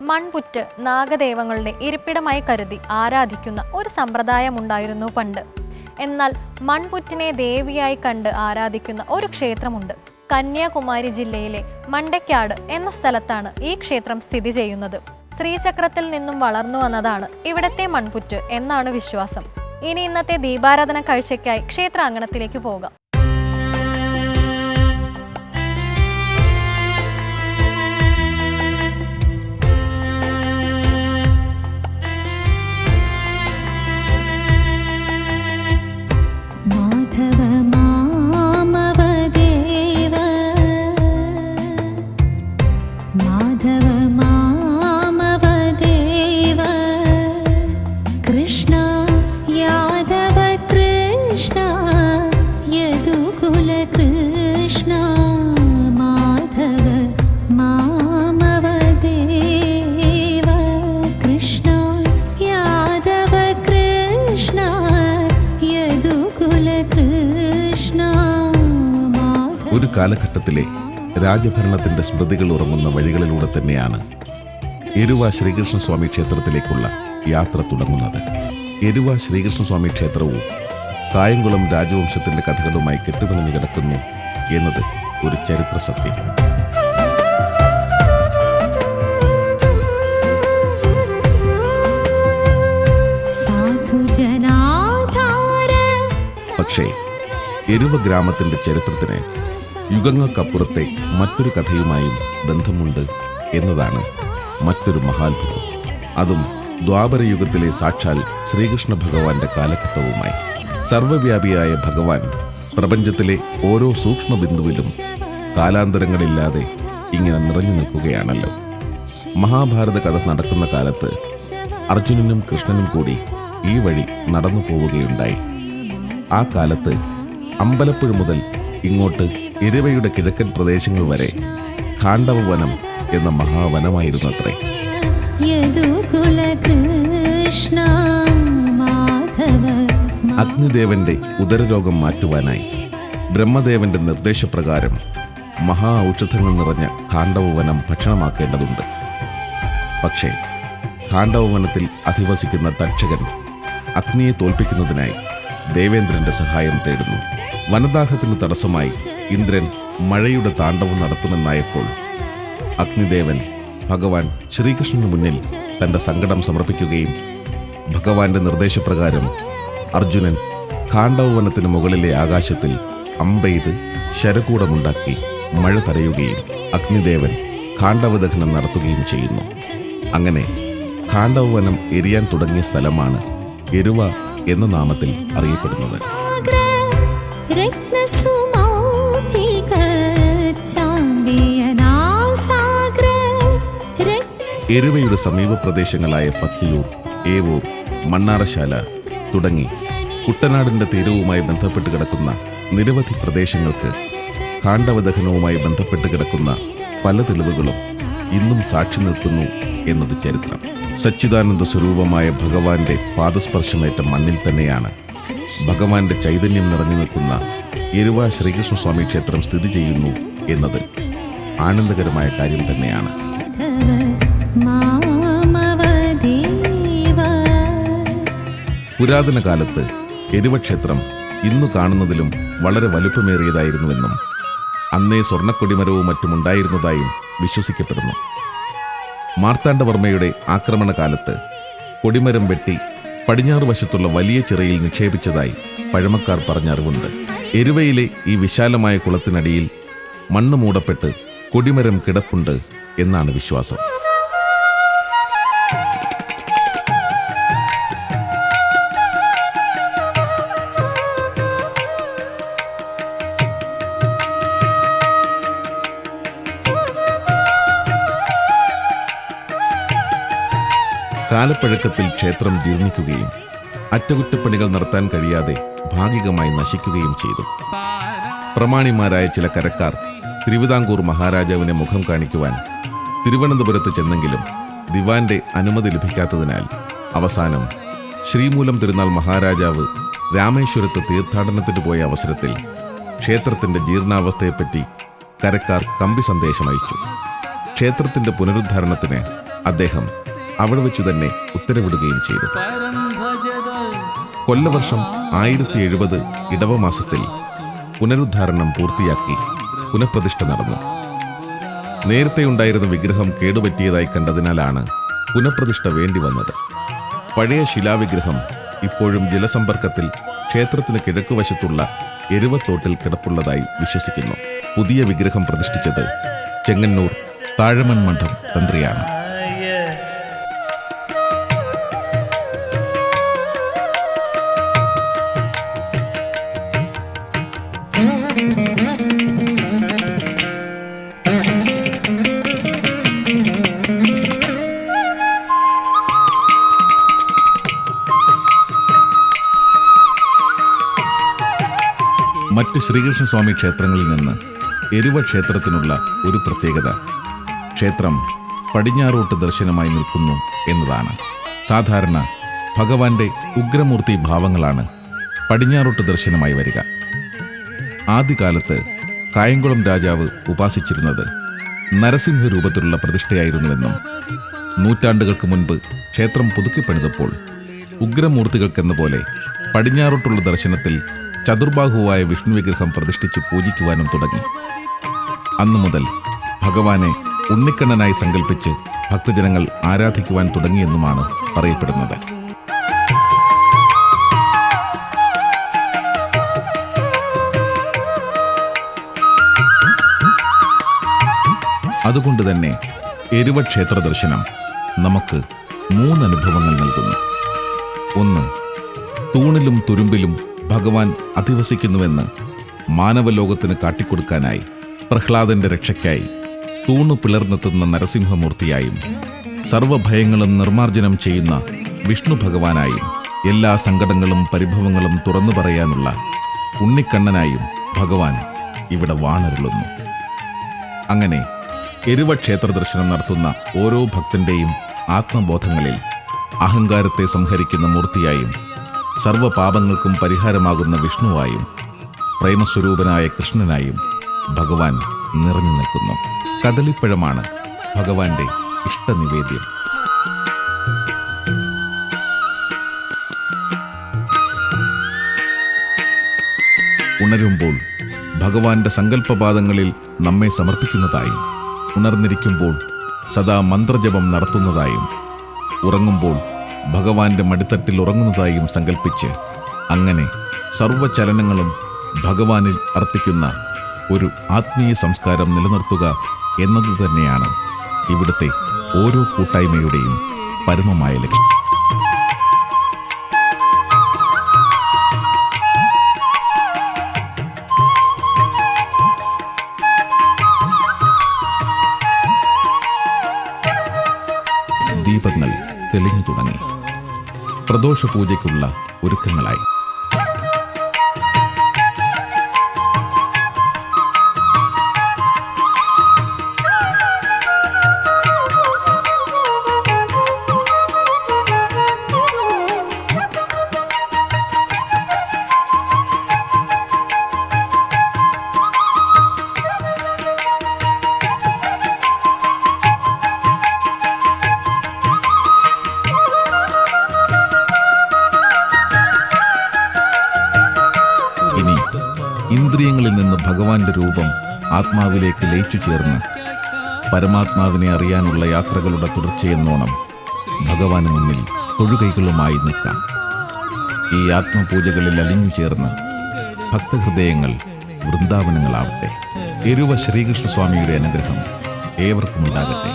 മൺപുറ്റ് നാഗദേവങ്ങളുടെ ഇരിപ്പിടമായി കരുതി ആരാധിക്കുന്ന ഒരു സമ്പ്രദായമുണ്ടായിരുന്നു പണ്ട്. എന്നാൽ മൺപുറ്റിനെ ദേവിയായി കണ്ട് ആരാധിക്കുന്ന ഒരു ക്ഷേത്രമുണ്ട്. കന്യാകുമാരി ജില്ലയിലെ മണ്ടയ്ക്കാട് എന്ന സ്ഥലത്താണ് ഈ ക്ഷേത്രം സ്ഥിതി ചെയ്യുന്നത്. ശ്രീചക്രത്തിൽ നിന്നും വളർന്നു വന്നതാണ് ഇവിടത്തെ മൺപുറ്റ് എന്നാണ് വിശ്വാസം. ഇനി ഇന്നത്തെ ദീപാരാധന കാഴ്ചയ്ക്കായി ക്ഷേത്രാങ്കണത്തിലേക്ക് പോകാം. കാലഘട്ടത്തിലെ രാജഭരണത്തിന്റെ സ്മൃതികൾ ഉറങ്ങുന്ന വഴികളിലൂടെ തന്നെയാണ് എരുവ ശ്രീകൃഷ്ണസ്വാമി ക്ഷേത്രത്തിലേക്കുള്ള യാത്ര തുടങ്ങുന്നത്. എരുവ ശ്രീകൃഷ്ണസ്വാമി ക്ഷേത്രവും കായംകുളം രാജവംശത്തിന്റെ കഥകളുമായി കെട്ടുപിണഞ്ഞു കിടക്കുന്നു എന്നത് ഒരു ചരിത്ര സത്യം. പക്ഷേ എരുവ ഗ്രാമത്തിന്റെ ചരിത്രത്തിന് യുഗങ്ങൾക്കപ്പുറത്തെ മറ്റൊരു കഥയുമായും ബന്ധമുണ്ട് എന്നതാണ് മറ്റൊരു മഹാത്ഭുതം. അതും ദ്വാപര യുഗത്തിലെ സാക്ഷാൽ ശ്രീകൃഷ്ണ ഭഗവാന്റെ കാലഘട്ടവുമായി. സർവവ്യാപിയായ ഭഗവാൻ പ്രപഞ്ചത്തിലെ ഓരോ സൂക്ഷ്മ ബിന്ദുവിലും കാലാന്തരങ്ങളില്ലാതെ ഇങ്ങനെ നിറഞ്ഞു നിൽക്കുകയാണല്ലോ. മഹാഭാരത കഥ നടക്കുന്ന കാലത്ത് അർജുനനും കൃഷ്ണനും കൂടി ഈ വഴി നടന്നു പോവുകയുണ്ടായി. ആ കാലത്ത് അമ്പലപ്പുഴ മുതൽ ഇങ്ങോട്ട് ഇരവയുടെ കിഴക്കൻ പ്രദേശങ്ങൾ വരെ കാണ്ഡവ വനം എന്ന മഹാവനമായിരുന്നു അത്രേ അഗ്നിദേവന്റെ ഉദരരോഗം മാറ്റുവാനായി ബ്രഹ്മദേവന്റെ നിർദ്ദേശപ്രകാരം മഹാ ഔഷധങ്ങൾ നിറഞ്ഞ കാണ്ഡവവനം ഭക്ഷണമാക്കേണ്ടതുണ്ട്. പക്ഷേ കാണ്ഡവവനത്തിൽ അധിവസിക്കുന്ന തക്ഷകൻ അഗ്നിയെ തോൽപ്പിക്കുന്നതിനായി ദേവേന്ദ്രന്റെ സഹായം തേടുന്നു. വനദാഹത്തിന് തടസ്സമായി ഇന്ദ്രൻ മഴയുടെ താണ്ഡവം നടത്തുമെന്നായപ്പോൾ അഗ്നിദേവൻ ഭഗവാൻ ശ്രീകൃഷ്ണന് മുന്നിൽ തന്റെ സങ്കടം സമർപ്പിക്കുകയും ഭഗവാന്റെ നിർദ്ദേശപ്രകാരം അർജുനൻ ഖാണ്ഡവവനത്തിന് മുകളിലെ ആകാശത്തിൽ അമ്പെയ്ത് ശരകൂടമുണ്ടാക്കി മഴ തടയുകയും അഗ്നിദേവൻ കാണ്ഡവദഹനം നടത്തുകയും ചെയ്യുന്നു. അങ്ങനെ കാണ്ഡവവനം എരിയാൻ തുടങ്ങിയ സ്ഥലമാണ് എരുവ എന്ന നാമത്തിൽ അറിയപ്പെടുന്നത്. എരുവയുടെ സമീപ പ്രദേശങ്ങളായ പത്തിയൂർ ഏവൂർ മണ്ണാറശാല തുടങ്ങി കുട്ടനാടിന്റെ തീരവുമായി ബന്ധപ്പെട്ട് കിടക്കുന്ന നിരവധി പ്രദേശങ്ങൾക്ക് കാണ്ഡവദഹനവുമായി ബന്ധപ്പെട്ട് കിടക്കുന്ന പല തെളിവുകളും ഇന്നും സാക്ഷി നിൽക്കുന്നു എന്നത് ചരിത്രം. സച്ചിദാനന്ദ സ്വരൂപമായ ഭഗവാന്റെ പാദസ്പർശമേറ്റ മണ്ണിൽ തന്നെയാണ് ഭഗവാന്റെ ചൈതന്യം നിറഞ്ഞു നിൽക്കുന്ന എരുവ ശ്രീകൃഷ്ണസ്വാമി ക്ഷേത്രം സ്ഥിതി ചെയ്യുന്നു എന്നത് ആനന്ദകരമായ കാര്യം തന്നെയാണ്. പുരാതന കാലത്ത് എരുവക്ഷേത്രം ഇന്നു കാണുന്നതിലും വളരെ വലുപ്പമേറിയതായിരുന്നുവെന്നും അന്നേ സ്വർണക്കൊടിമരവും മറ്റും ഉണ്ടായിരുന്നതായും വിശ്വസിക്കപ്പെടുന്നു. മാർത്താണ്ഡവർമ്മയുടെ ആക്രമണകാലത്ത് കൊടിമരം വെട്ടി പടിഞ്ഞാറ് വശത്തുള്ള വലിയ ചിറയിൽ നിക്ഷേപിച്ചതായി പഴമക്കാർ പറഞ്ഞ അറിവുണ്ട്. എരുവയിലെ ഈ വിശാലമായ കുളത്തിനടിയിൽ മണ്ണ് മൂടപ്പെട്ട് കൊടിമരം കിടപ്പുണ്ട് എന്നാണ് വിശ്വാസം. കാലപ്പഴക്കത്തിൽ ക്ഷേത്രം ജീർണിക്കുകയും അറ്റകുറ്റപ്പണികൾ നടത്താൻ കഴിയാതെ ഭാഗികമായി നശിക്കുകയും ചെയ്തു. പ്രമാണിമാരായ ചില കരക്കാർ തിരുവിതാംകൂർ മഹാരാജാവിനെ മുഖം കാണിക്കുവാൻ തിരുവനന്തപുരത്ത് ചെന്നെങ്കിലും ദിവാന്റെ അനുമതി ലഭിക്കാത്തതിനാൽ അവസാനം ശ്രീമൂലം തിരുനാൾ മഹാരാജാവ് രാമേശ്വരത്ത് തീർത്ഥാടനത്തിന് പോയ അവസരത്തിൽ ക്ഷേത്രത്തിന്റെ ജീർണാവസ്ഥയെപ്പറ്റി കരക്കാർ കമ്പി സന്ദേശം അയച്ചു ക്ഷേത്രത്തിന്റെ പുനരുദ്ധാരണത്തിന് അദ്ദേഹം അവിടെ വെച്ചു തന്നെ ഉത്തരവിടുകയും ചെയ്തു. കൊല്ലവർഷം ആയിരത്തി എഴുപത് ഇടവമാസത്തിൽ പുനരുദ്ധാരണം പൂർത്തിയാക്കി പുനഃപ്രതിഷ്ഠ നടന്നു. നേരത്തെ ഉണ്ടായിരുന്ന വിഗ്രഹം കേടുപറ്റിയതായി കണ്ടതിനാലാണ് പുനഃപ്രതിഷ്ഠ വേണ്ടി വന്നത്. പഴയ ശിലാവിഗ്രഹം ഇപ്പോഴും ജലസമ്പർക്കത്തിൽ ക്ഷേത്രത്തിന് കിഴക്കുവശത്തുള്ള എരുവത്തോട്ടിൽ കിടപ്പുള്ളതായി വിശ്വസിക്കുന്നു. പുതിയ വിഗ്രഹം പ്രതിഷ്ഠിച്ചത് ചെങ്ങന്നൂർ താഴമൺ മഠം തന്ത്രിയാണ്. ശ്രീകൃഷ്ണസ്വാമി ക്ഷേത്രങ്ങളിൽ നിന്ന് എരുവ ക്ഷേത്രത്തിനുള്ള ഒരു പ്രത്യേകത. ക്ഷേത്രം പടിഞ്ഞാറോട്ട് ദർശനമായി നിൽക്കുന്നു എന്നതാണ്. സാധാരണ ഭഗവാന്റെ ഉഗ്രമൂർത്തി ഭാവങ്ങളാണ് പടിഞ്ഞാറോട്ട് ദർശനമായി വരിക. ആദ്യകാലത്ത് കായംകുളം രാജാവ് ഉപാസിച്ചിരുന്നത് നരസിംഹ രൂപത്തിലുള്ള പ്രതിഷ്ഠയായിരുന്നുവെന്നും നൂറ്റാണ്ടുകൾക്ക് മുൻപ് ക്ഷേത്രം പുതുക്കിപ്പണിതപ്പോൾ ഉഗ്രമൂർത്തികൾക്കെന്ന പോലെ പടിഞ്ഞാറോട്ടുള്ള ദർശനത്തിൽ ചതുർബാഹുവായ വിഷ്ണു വിഗ്രഹം പ്രതിഷ്ഠിച്ച് പൂജിക്കുവാനും തുടങ്ങി. അന്നു മുതൽ ഭഗവാനെ ഉണ്ണിക്കണ്ണനായി സങ്കല്പിച്ച് ഭക്തജനങ്ങൾ ആരാധിക്കുവാൻ തുടങ്ങിയെന്നുമാണ് പറയപ്പെടുന്നത്. അതുകൊണ്ട് തന്നെ എരുവ ക്ഷേത്ര ദർശനം നമുക്ക് മൂന്ന് അനുഭവങ്ങൾ നൽകുന്നു. ഒന്ന് തൂണിലും തുരുമ്പിലും ഭഗവാൻ അധിവസിക്കുന്നുവെന്ന് മാനവലോകത്തിന് കാട്ടിക്കൊടുക്കാനായി പ്രഹ്ലാദന്റെ രക്ഷയ്ക്കായി തൂണു പിളർന്നെത്തുന്ന നരസിംഹമൂർത്തിയായും സർവഭയങ്ങളും നിർമാർജനം ചെയ്യുന്ന വിഷ്ണു ഭഗവാനായും എല്ലാ സങ്കടങ്ങളും പരിഭവങ്ങളും തുറന്നു പറയാനുള്ള ഉണ്ണിക്കണ്ണനായും ഭഗവാൻ ഇവിടെ വാണരുളുന്നു. അങ്ങനെ എരുവ ക്ഷേത്ര ദർശനം നടത്തുന്ന ഓരോ ഭക്തന്റെയും ആത്മബോധങ്ങളിൽ അഹങ്കാരത്തെ സംഹരിക്കുന്ന മൂർത്തിയായും സർവപാപങ്ങൾക്കും പരിഹാരമാകുന്ന വിഷ്ണുവായും പ്രേമസ്വരൂപനായ കൃഷ്ണനായും ഭഗവാൻ നിറഞ്ഞു നിൽക്കുന്നു. കദളിപ്പഴമാണ് ഭഗവാന്റെ ഇഷ്ടനിവേദ്യം. ഉണരുമ്പോൾ ഭഗവാന്റെ സങ്കല്പപാദങ്ങളിൽ നമ്മെ സമർപ്പിക്കുന്നതായും ഉണർന്നിരിക്കുമ്പോൾ സദാ മന്ത്രജപം നടത്തുന്നതായും ഉറങ്ങുമ്പോൾ ഭഗവാന്റെ മടിത്തട്ടിൽ ഉറങ്ങുന്നതായും സങ്കല്പിച്ച് അങ്ങനെ സർവചലനങ്ങളും ഭഗവാനിൽ അർപ്പിക്കുന്ന ഒരു ആത്മീയ സംസ്കാരം നിലനിർത്തുക എന്നതു തന്നെയാണ് ഇവിടുത്തെ ഓരോ കൂട്ടായ്മയുടെയും പരമമായ ലക്ഷ്യം. ദീപങ്ങൾ തെളിഞ്ഞു തുടങ്ങി. പ്രദോഷ പൂജയ്ക്കുള്ള ഒരുക്കങ്ങളായി. ഇന്ദ്രിയങ്ങളിൽ നിന്ന് ഭഗവാന്റെ രൂപം ആത്മാവിലേക്ക് ലയിച്ചു ചേർന്ന് പരമാത്മാവിനെ അറിയാനുള്ള യാത്രകളുടെ തുടർച്ചയെന്നോണം ഭഗവാന് മുന്നിൽ തൊഴുകൈകളുമായി നിൽക്കാം. ഈ ആത്മപൂജകളിൽ അലിഞ്ഞു ചേർന്ന് ഭക്തഹൃദയങ്ങൾ വൃന്ദാവനങ്ങളാവട്ടെ. എരുവ ശ്രീകൃഷ്ണസ്വാമിയുടെ അനുഗ്രഹം ഏവർക്കും ഉണ്ടാകട്ടെ